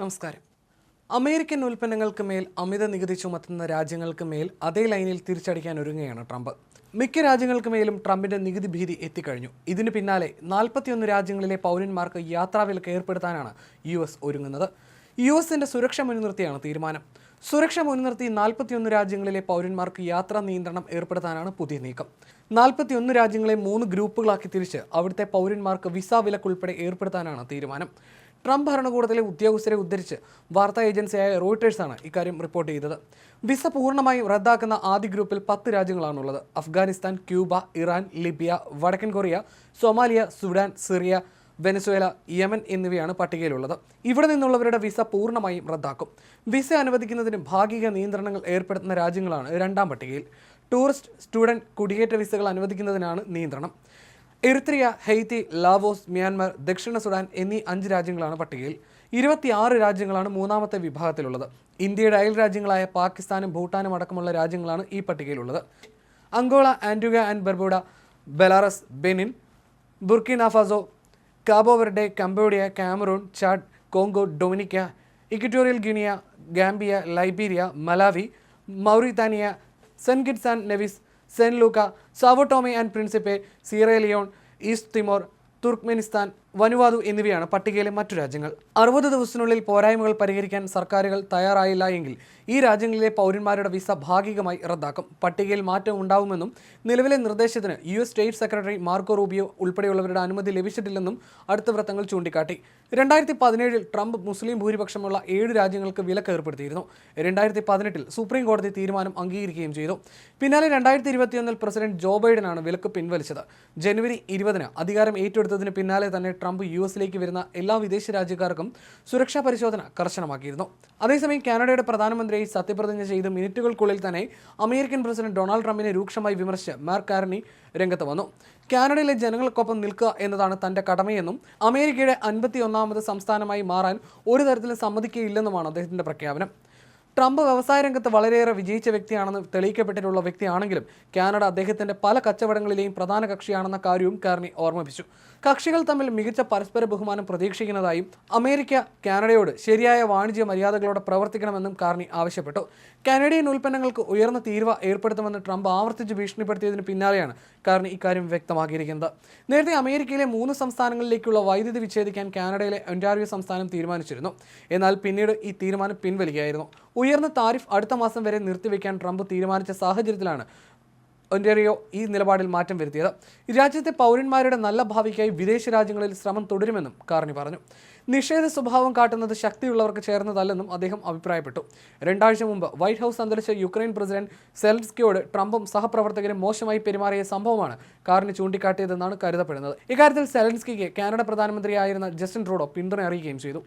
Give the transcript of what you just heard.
നമസ്കാരം. അമേരിക്കൻ ഉൽപ്പന്നങ്ങൾക്ക് മേൽ അമിത നികുതി ചുമത്തുന്ന രാജ്യങ്ങൾക്ക് മേൽ അതേ ലൈനിൽ തിരിച്ചടിക്കാൻ ഒരുങ്ങുകയാണ് ട്രംപ്. മിക്ക രാജ്യങ്ങൾക്ക് മേലും ട്രംപിന്റെ നികുതി ഭീതി എത്തിക്കഴിഞ്ഞു. ഇതിന് പിന്നാലെ നാൽപ്പത്തിയൊന്ന് രാജ്യങ്ങളിലെ പൗരന്മാർക്ക് യാത്രാവിലക്ക് ഏർപ്പെടുത്താനാണ് യു എസ് ഒരുങ്ങുന്നത്. യു എസിന്റെ സുരക്ഷ മുൻനിർത്തിയാണ് തീരുമാനം. സുരക്ഷ മുൻനിർത്തി നാൽപ്പത്തിയൊന്ന് രാജ്യങ്ങളിലെ പൗരന്മാർക്ക് യാത്രാ നിയന്ത്രണം ഏർപ്പെടുത്താനാണ് പുതിയ നീക്കം. നാൽപ്പത്തിയൊന്ന് രാജ്യങ്ങളെ മൂന്ന് ഗ്രൂപ്പുകളാക്കി തിരിച്ച് അവിടുത്തെ പൗരന്മാർക്ക് വിസ വിലക്കുൾപ്പെടെ ഏർപ്പെടുത്താനാണ് തീരുമാനം. ട്രംപ് ഭരണകൂടത്തിലെ ഉദ്യോഗസ്ഥരെ ഉദ്ധരിച്ച് വാർത്താ ഏജൻസിയായ റോയിട്ടേഴ്സാണ് ഇക്കാര്യം റിപ്പോർട്ട് ചെയ്തത്. വിസ പൂർണമായും റദ്ദാക്കുന്ന ആദ്യ ഗ്രൂപ്പിൽ പത്ത് രാജ്യങ്ങളാണുള്ളത്. അഫ്ഗാനിസ്ഥാൻ ക്യൂബ ഇറാൻ ലിബിയ വടക്കൻ Korea Somalia Sudan Syria Venezuela Yemen എന്നിവയാണ് പട്ടികയിലുള്ളത്. ഇവിടെ നിന്നുള്ളവരുടെ വിസ പൂർണമായും റദ്ദാക്കും. വിസ അനുവദിക്കുന്നതിന് ഭാഗിക നിയന്ത്രണങ്ങൾ ഏർപ്പെടുത്തുന്ന രാജ്യങ്ങളാണ് രണ്ടാം പട്ടികയിൽ. ടൂറിസ്റ്റ് സ്റ്റുഡന്റ് കുടിയേറ്റ വിസകൾ അനുവദിക്കുന്നതിനാണ് നിയന്ത്രണം. എറിത്രിയ ഹെയ്ത്തി ലാവോസ് മ്യാൻമർ ദക്ഷിണ സുഡാൻ എന്നീ അഞ്ച് രാജ്യങ്ങളാണ് പട്ടികയിൽ. ഇരുപത്തിയാറ് രാജ്യങ്ങളാണ് മൂന്നാമത്തെ വിഭാഗത്തിലുള്ളത്. ഇന്ത്യയുടെ അയൽ രാജ്യങ്ങളായ പാകിസ്ഥാനും ഭൂട്ടാനും അടക്കമുള്ള രാജ്യങ്ങളാണ് ഈ പട്ടികയിലുള്ളത്. Angola Antigua and Barbuda Belarus Benin Burkina Faso Cabo Verde Cambodia Cameroon Chad Congo Dominica Equatorial Guinea Gambia Liberia Malawi Mauritania and Nevis Saint Lucia Sao Tome and Principe Sierra Leone East Timor Turkmenistan Vanuatu എന്നിവയാണ് പട്ടികയിലെ മറ്റു രാജ്യങ്ങൾ. അറുപത് ദിവസത്തിനുള്ളിൽ പോരായ്മകൾ പരിഹരിക്കാൻ സർക്കാരുകൾ തയ്യാറായില്ല എങ്കിൽ ഈ രാജ്യങ്ങളിലെ പൗരന്മാരുടെ വിസ ഭാഗികമായി റദ്ദാക്കും. പട്ടികയിൽ മാറ്റം ഉണ്ടാവുമെന്നും നിലവിലെ നിർദ്ദേശത്തിന് U S state secretary Marco Rubio ഉൾപ്പെടെയുള്ളവരുടെ അനുമതി ലഭിച്ചിട്ടില്ലെന്നും അടുത്ത വൃത്തങ്ങൾ ചൂണ്ടിക്കാട്ടി. രണ്ടായിരത്തി പതിനേഴിൽ ട്രംപ് മുസ്ലിം ഭൂരിപക്ഷമുള്ള ഏഴ് രാജ്യങ്ങൾക്ക് വിലക്ക് ഏർപ്പെടുത്തിയിരുന്നു. രണ്ടായിരത്തി പതിനെട്ടിൽ സുപ്രീം കോടതി തീരുമാനം അംഗീകരിക്കുകയും ചെയ്തു. പിന്നാലെ രണ്ടായിരത്തി ഇരുപത്തിയൊന്നിൽ പ്രസിഡന്റ് ജോ ബൈഡനാണ് വിലക്ക് പിൻവലിച്ചത്. ജനുവരി ഇരുപതിന് അധികാരം ഏറ്റെടുത്തതിന് പിന്നാലെ തന്നെ ട്രംപ് യു എസിലേക്ക് വരുന്ന എല്ലാ വിദേശ രാജ്യക്കാർക്കും സുരക്ഷാ പരിശോധന കർശനമാക്കിയിരുന്നു. അതേസമയം കാനഡയുടെ പ്രധാനമന്ത്രിയെ സത്യപ്രതിജ്ഞ ചെയ്ത് മിനിറ്റുകൾക്കുള്ളിൽ തന്നെ അമേരിക്കൻ പ്രസിഡന്റ് ഡൊണാൾഡ് ട്രംപിനെ രൂക്ഷമായി വിമർശിച്ച് മാർക്ക് കാരണി രംഗത്ത് വന്നു. കാനഡയിലെ ജനങ്ങൾക്കൊപ്പം നിൽക്കുക എന്നതാണ് തന്റെ കടമയെന്നും അമേരിക്കയുടെ അൻപത്തി ഒന്നാമത് സംസ്ഥാനമായി മാറാൻ ഒരു തരത്തിലും സമ്മതിക്കുകയില്ലെന്നുമാണ് അദ്ദേഹത്തിന്റെ പ്രഖ്യാപനം. ട്രംപ് വ്യവസായ രംഗത്ത് വളരെയേറെ വിജയിച്ച വ്യക്തിയാണെന്ന് തെളിയിക്കപ്പെട്ടിട്ടുള്ള വ്യക്തിയാണെങ്കിലും കാനഡ അദ്ദേഹത്തിന്റെ പല കച്ചവടങ്ങളിലെയും പ്രധാന കക്ഷിയാണെന്ന കാര്യവും കാർണി ഓർമ്മിപ്പിച്ചു. കക്ഷികൾ തമ്മിൽ മികച്ച പരസ്പര ബഹുമാനം പ്രതീക്ഷിക്കുന്നതായും അമേരിക്ക കാനഡയോട് ശരിയായ വാണിജ്യ മര്യാദകളോടെ പ്രവർത്തിക്കണമെന്നും കാർണി ആവശ്യപ്പെട്ടു. കാനഡിയൻ ഉൽപ്പന്നങ്ങൾക്ക് ഉയർന്ന തീരുവ ഏർപ്പെടുത്തുമെന്ന് ട്രംപ് ആവർത്തിച്ച് ഭീഷണിപ്പെടുത്തിയതിന് പിന്നാലെയാണ് കാർണി ഇക്കാര്യം വ്യക്തമാക്കിയിരിക്കുന്നത്. നേരത്തെ അമേരിക്കയിലെ മൂന്ന് സംസ്ഥാനങ്ങളിലേക്കുള്ള വൈദ്യുതി വിച്ഛേദിക്കാൻ കാനഡയിലെ ഒന്റാറിയോ സംസ്ഥാനം തീരുമാനിച്ചിരുന്നു. എന്നാൽ പിന്നീട് ഈ തീരുമാനം പിൻവലിക്കുകയായിരുന്നു ഉയർന്ന താരിഫ് അടുത്ത മാസം വരെ നിർത്തിവെക്കാൻ ട്രംപ് തീരുമാനിച്ച സാഹചര്യത്തിലാണ് ഒന്റേറിയോ ഈ നിലപാടിൽ മാറ്റം വരുത്തിയത്. രാജ്യത്തെ പൗരന്മാരുടെ നല്ല ഭാവിക്കായി വിദേശ രാജ്യങ്ങളിൽ ശ്രമം തുടരുമെന്നും കാർണി പറഞ്ഞു. നിഷേധ സ്വഭാവം കാട്ടുന്നത് ശക്തിയുള്ളവർക്ക് ചേർന്നതല്ലെന്നും അദ്ദേഹം അഭിപ്രായപ്പെട്ടു. രണ്ടാഴ്ച മുമ്പ് വൈറ്റ് ഹൗസ് സന്ദർശിച്ച യുക്രൈൻ പ്രസിഡന്റ് സെൽസ്കിയോട് ട്രംപും സഹപ്രവർത്തകരും മോശമായി പെരുമാറിയ സംഭവമാണ് കാർണി ചൂണ്ടിക്കാട്ടിയതെന്നാണ് കരുതപ്പെടുന്നത്. ഇക്കാര്യത്തിൽ സെലൻസ്കിക്ക് കാനഡ പ്രധാനമന്ത്രിയായിരുന്ന ജസ്റ്റിൻ ട്രൂഡോ പിന്തുണ അറിയിക്കുകയും ചെയ്തു.